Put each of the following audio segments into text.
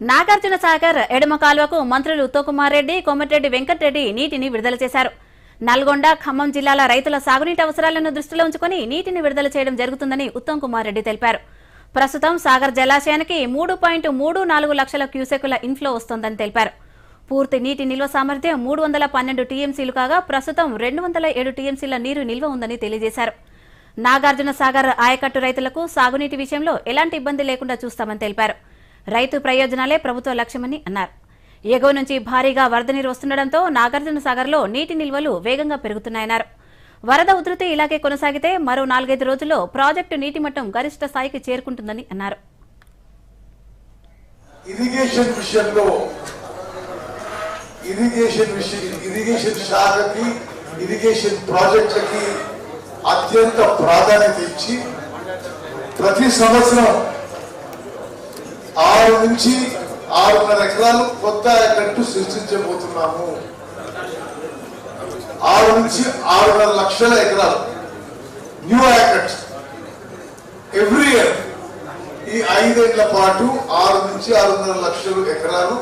నాగార్జున సాగర్ ఎడమ కాలువకు మంత్రులు ఉత్తోకుమార్ రెడ్డి కోమటిరెడ్డి వెంకటరెడ్డి నీటిని విడుదల చేశారు. నల్గొండ ఖమ్మం జిల్లాల రైతుల సాగునీటి అవసరాలను దృష్టిలో ఉంచుకుని నీటిని విడుదల చేయడం జరుగుతుందని ఉత్తమ్ కుమార్ రెడ్డి తెలిపారు. ప్రస్తుతం సాగర్ జలాశయానికి మూడు పాయింట్ మూడు నాలుగు లక్షల క్యూసెకుల ఇన్ఫ్లో వస్తోందని తెలిపారు. పూర్తి నీటి నిల్వ సామర్థ్యం మూడు వందల పన్నెండు టీఎంసీలు కాగా ప్రస్తుతం రెండు వందల ఏడు టీఎంసీల నీరు నిల్వ ఉందని తెలియజేశారు. నాగార్జున సాగర్ ఆయకట్టు రైతులకు సాగునీటి విషయంలో ఎలాంటి ఇబ్బంది లేకుండా చూస్తామని తెలిపారు. రైతు ప్రయోజనాలే ప్రభుత్వ లక్ష్యమని అన్నారు. ఎగువ నుంచి భారీగా వరద నీరు వస్తుండటంతో నాగార్జున సాగర్లో నీటి నిల్వలు వేగంగా పెరుగుతున్నాయన్నారు. వరద ఉధృతి ఇలాగే కొనసాగితే మరో నాలుగైదు రోజుల్లో ప్రాజెక్టు నీటి మట్టం గరిష్ట స్థాయికి చేరుకుంటుందని అన్నారు. ఇరిగేషన్ విషయంలో ఇరిగేషన్ విషయం ఇరిగేషన్ శాఖకి ఇరిగేషన్ ప్రాజెక్టులకి అత్యంత ప్రాధాన్యత ఇచ్చి ప్రతి సంవత్సరం ఆరు నుంచి ఆరున్నర ఎకరాలు కొత్త కట్టు సృష్టించబోతున్నాము. ఆరు నుంచి ఆరున్నర లక్షల ఎకరాలు. న్యూ యాకట్స్ ఎవ్రీ ఇయర్ ఈ ఐదేళ్ళ పాటు ఆరు నుంచి ఆరున్నర లక్షల ఎకరాలు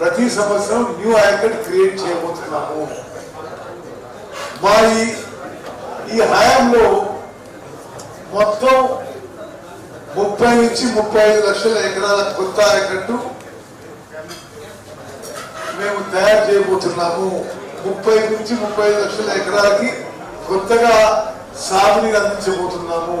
ప్రతి సంవత్సరం న్యూ యాకట్ క్రియేట్ చేయబోతున్నాము. మా ఈ ఈ హయాంలో మొత్తం ముప్పై నుంచి ముప్పై ఐదు లక్షల ఎకరాల కొత్త ఆయకట్టు మేము తయారు చేయబోతున్నాము. ముప్పై నుంచి ముప్పై లక్షల ఎకరాలకి కొత్తగా సాగునీరు అందించబోతున్నాము.